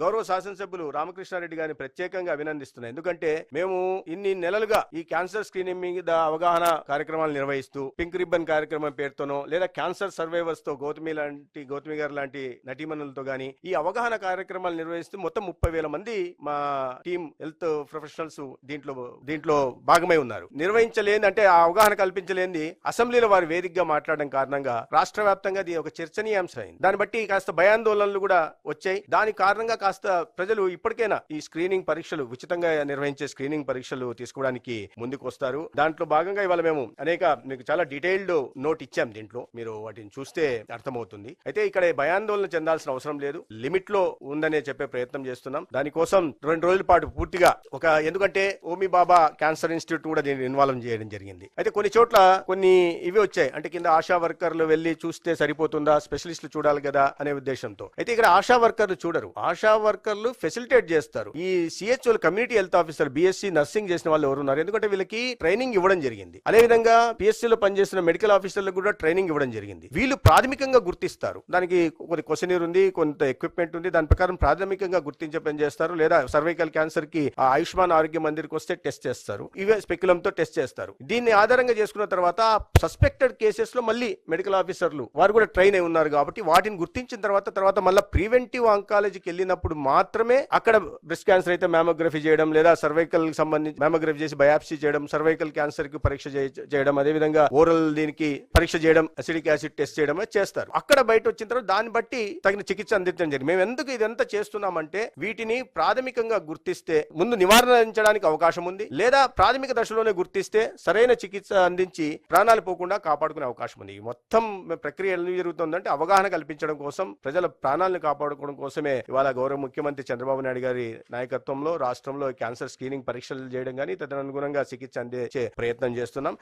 గౌరవ శాసనసభ్యులు రామకృష్ణారెడ్డి గారిని ప్రత్యేకంగా అభినందిస్తున్నాయి. ఎందుకంటే మేము ఇన్ని నెలలుగా ఈ క్యాన్సర్ స్క్రీనింగ్ మీద అవగాహన కార్యక్రమాలు నిర్వహిస్తూ పింక్ రిబ్బన్ కార్యక్రమం పేరుతోనో లేదా క్యాన్సర్ సర్వైవర్స్తో గౌతమి లాంటి గౌతమి గారు లాంటి నటీమణులతో గాని ఈ అవగాహన కార్యక్రమాలు నిర్వహిస్తూ మొత్తం ముప్పై వేల మంది మా టీం హెల్త్ ప్రొఫెషనల్స్ దీంట్లో దీంట్లో భాగమై ఉన్నారు. నిర్వహించలేని అంటే ఆ అవగాహన కల్పించలేని అసెంబ్లీలో వారి వేదికగా మాట్లాడడం కారణంగా రాష్ట్ర వ్యాప్తంగా ఇది ఒక చర్చనీయాంశం దాన్ని బట్టి కాస్త భయాందోళనలు కూడా వచ్చాయి. దాని కారణంగా కాస్త ప్రజలు ఇప్పటికైనా ఈ స్క్రీనింగ్ పరీక్షలు ఉచితంగా నిర్వహించే స్క్రీనింగ్ పరీక్షలు తీసుకోవడానికి ముందుకు వస్తారు దాంట్లో భాగంగా ఇవాళ మేము అనేక మీకు చాలా డీటెయిల్డ్ నోట్ ఇచ్చాం దీంట్లో. మీరు వాటిని చూస్తే అర్థమవుతుంది. అయితే ఇక్కడ భయాందోళన చెందాల్సిన అవసరం లేదు. లిమిట్లో ఉందనే చెప్పే ప్రయత్నం చేస్తున్నాం. దానికోసం రెండు రోజుల పాటు పూర్తిగా ఒక ఎందుకంటే ఓమి బాబా క్యాన్సర్ ఇన్స్టిట్యూట్ కూడా దీన్ని ఇన్వాల్వ్ చేయడం జరిగింది. అయితే కొన్ని చోట్ల కొన్ని ఇవి వచ్చాయి. అంటే కింద ఆశా వర్కర్లు వెళ్ళి చూస్తే సరిపోతుందా? స్పెషలిస్టులు చూడాలి కదా? అనే ఉద్దేశంతో. అయితే ఇక్కడ ఆశా వర్కర్లు చూడరు. ఆశా వర్కర్లు ఫెసిలిటేట్ చేస్తారు. ఈ సిహెచ్ఓలు community health officer BSc nursing చేసిన వాళ్ళు ఎవరు ఉన్నారు? ఎందుకంటే వీళ్ళకి ట్రైనింగ్ ఇవ్వడం జరిగింది. అదే విధంగా పిఎస్సీ లో పనిచేసిన మెడికల్ ఆఫీసర్లకు కూడా ట్రైనింగ్ ఇవ్వడం జరిగింది. వీళ్ళు ప్రాథమికంగా గుర్తిస్తారు. దానికి కొన్ని క్వశ్చనీర్ ఉంది కొంత ఎక్విప్మెంట్ ఉంది. దాని ప్రకారం ప్రాథమికంగా గుర్తించే పని చేస్తారు. లేదా సర్వైకల్ క్యాన్సర్కి ఆ ఆయుష్మాన్ ఆరోగ్య మందిర్కి వస్తే టెస్ట్ చేస్తారు. ఇవే స్పెక్యులం తో టెస్ట్ చేస్తారు. దీన్ని ఆధారంగా చేసుకున్న తర్వాత సస్పెక్టెడ్ కేసెస్లో మళ్ళీ మెడికల్ ఆఫీసర్లు వారు కూడా ట్రైన్ అయి ఉన్నారు కాబట్టి వాటిని గుర్తించిన తర్వాత తర్వాత మళ్ళీ ప్రివెంటివ్ ఆంకాలజీకి వెళ్ళినప్పుడు మాత్రమే అక్కడ బ్రెస్ట్ క్యాన్సర్ అయితే మ్యామోగ్రఫీ చేయడం లేదా సర్వైకల్ సంబంధించి మ్యామోగ్రఫీ చేసి బయాప్సీ చేయడం సర్వైకల్ క్యాన్సర్కి పరీక్ష చేయ- చేయడం అదే విధంగా ఓరల్ దీనికి పరీక్ష చేయడం అసిడిక్ యాసిడ్ టెస్ట్ చేయడం చేస్తారు. అక్కడ బయట వచ్చిన తర్వాత దాన్ని బట్టి తగిన చికిత్స అందించడం జరిగింది. మేము ఎందుకు ఇదంతా చేస్తున్నామంటే వీటిని ప్రాథమికంగా గుర్తిస్తే ముందు నివారించడానికి అవకాశం ఉంది. లేదా ప్రాథమిక దశలోనే గుర్తిస్తే సరైన చికిత్స అందించి ప్రాణాలు పోకుండా కాపాడుకునే అవకాశం ఉంది. ఈ మొత్తం ప్రక్రియ ఎలా జరుగుతుందంటే అవగాహన కల్పించడం కోసం ప్రజల ప్రాణాలను కాపాడుకోవడం కోసమే ఇవాళ గౌరవ ముఖ్యమంత్రి చంద్రబాబు నాయుడు గారి నాయకత్వంలో రాష్ట్రంలో క్యాన్సర్ స్క్రీనింగ్ పరీక్షలు చేయడం కానీ తదనుగుణంగా చికిత్స అందించే ప్రయత్నం చేస్తున్నాం.